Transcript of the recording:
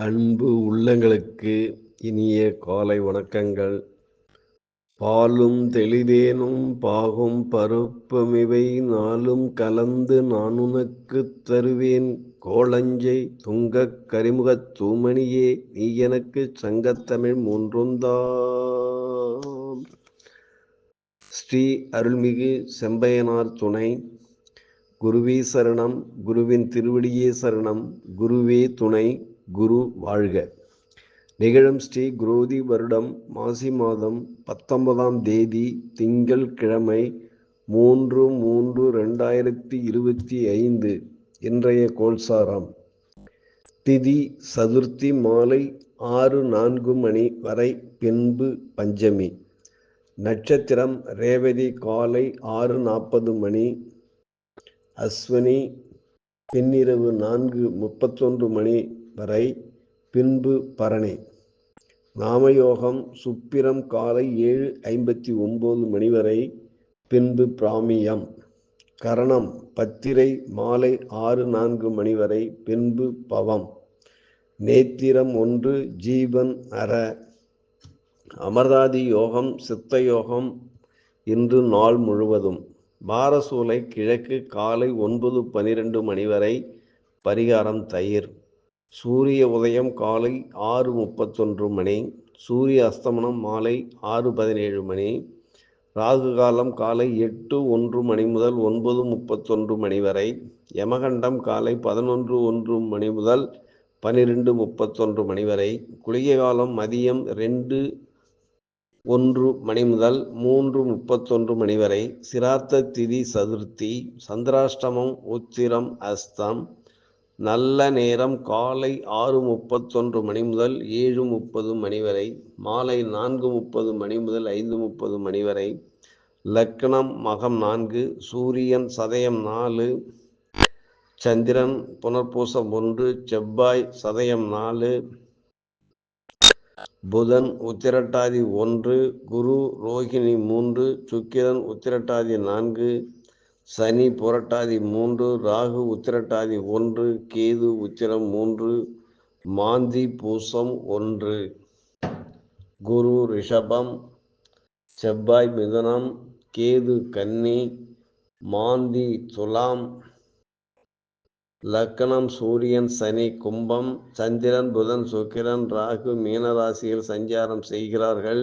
அன்பு உள்ளங்களுக்கு இனிய காலை வணக்கங்கள். பாலும் தெளிதேனும் பாகும் பருப்பமிவை நாளும் கலந்து நான் உனக்கு தருவேன். கோளஞ்சை துங்கக் கரிமுகத் தூமணியே நீ எனக்குச் சங்கத்தமிழ் மூன்றொந்தாம் ஸ்ரீ அருள்மிகு செம்பையனார் துணை. குருவே சரணம் குருவின் திருவடியே சரணம் குருவே துணை. குரு வாழ்க. நிகழும் ஸ்ரீ குரோதி வருடம் மாசி மாதம் பத்தொன்பதாம் தேதி திங்கள் கிழமை மூன்று மூன்று ரெண்டாயிரத்தி இருபத்தி ஐந்து இன்றைய கோல்சாரம் திதி சதுர்த்தி மாலை ஆறு நான்கு மணி வரை பின்பு பஞ்சமி. நட்சத்திரம் ரேவதி காலை ஆறு நாற்பது மணி. அஸ்வினி பின்னிரவு நான்கு முப்பத்தொன்று மணி. வரை பின்பு பரணி. நாமயோகம் சுப்பிரம் காலை ஏழு ஐம்பத்தி ஒம்பது மணி வரை பின்பு பிராமியம். கரணம் பத்திரை மாலை ஆறு நான்கு மணி வரை பின்பு பவம். நேத்திரம் ஒன்று ஜீவன் அற. அமர்தாதி யோகம் சித்த யோகம் இன்று நாள் முழுவதும். பாரசூலை கிழக்கு காலை ஒன்பது பனிரெண்டு மணி வரை பரிகாரம் தயிர். சூரிய உதயம் காலை ஆறு முப்பத்தொன்று மணி சூரிய அஸ்தமனம் மாலை ஆறு பதினேழு மணி ராகு காலம் காலை எட்டு ஒன்று மணி முதல் ஒன்பது முப்பத்தொன்று மணி வரை யமகண்டம் காலை பதினொன்று ஒன்று மணி முதல் பனிரெண்டு முப்பத்தொன்று மணி வரை குளிகை காலம் மதியம் ரெண்டு ஒன்று மணி முதல் மூன்று முப்பத்தொன்று மணி வரை சிராத்த திதி சதுர்த்தி சந்திராஷ்டமம் உத்திரம் அஸ்தம் நல்ல நேரம் காலை ஆறு முப்பத்தொன்று மணி முதல் ஏழு முப்பது மணி வரை மாலை நான்கு முப்பது மணி முதல் ஐந்து முப்பது மணி வரை லக்னம் மகம் நான்கு சூரியன் சதயம் நாலு சந்திரன் புனர்பூசம் ஒன்று செவ்வாய் சதயம் நாலு புதன் உத்திரட்டாதி ஒன்று குரு ரோகிணி மூன்று சுக்கிரன் உத்திரட்டாதி நான்கு சனி புரட்டாதி மூன்று ராகு உத்திரட்டாதி ஒன்று கேது உத்திரம் மூன்று மாந்தி பூசம் ஒன்று. குரு ரிஷபம் செவ்வாய் மிதுனம் கேது கன்னி மாந்தி துலாம் லக்கணம் சூரியன் சனி கும்பம் சந்திரன் புதன் சுக்கிரன் ராகு மீனராசியில் சஞ்சாரம் செய்கிறார்கள்.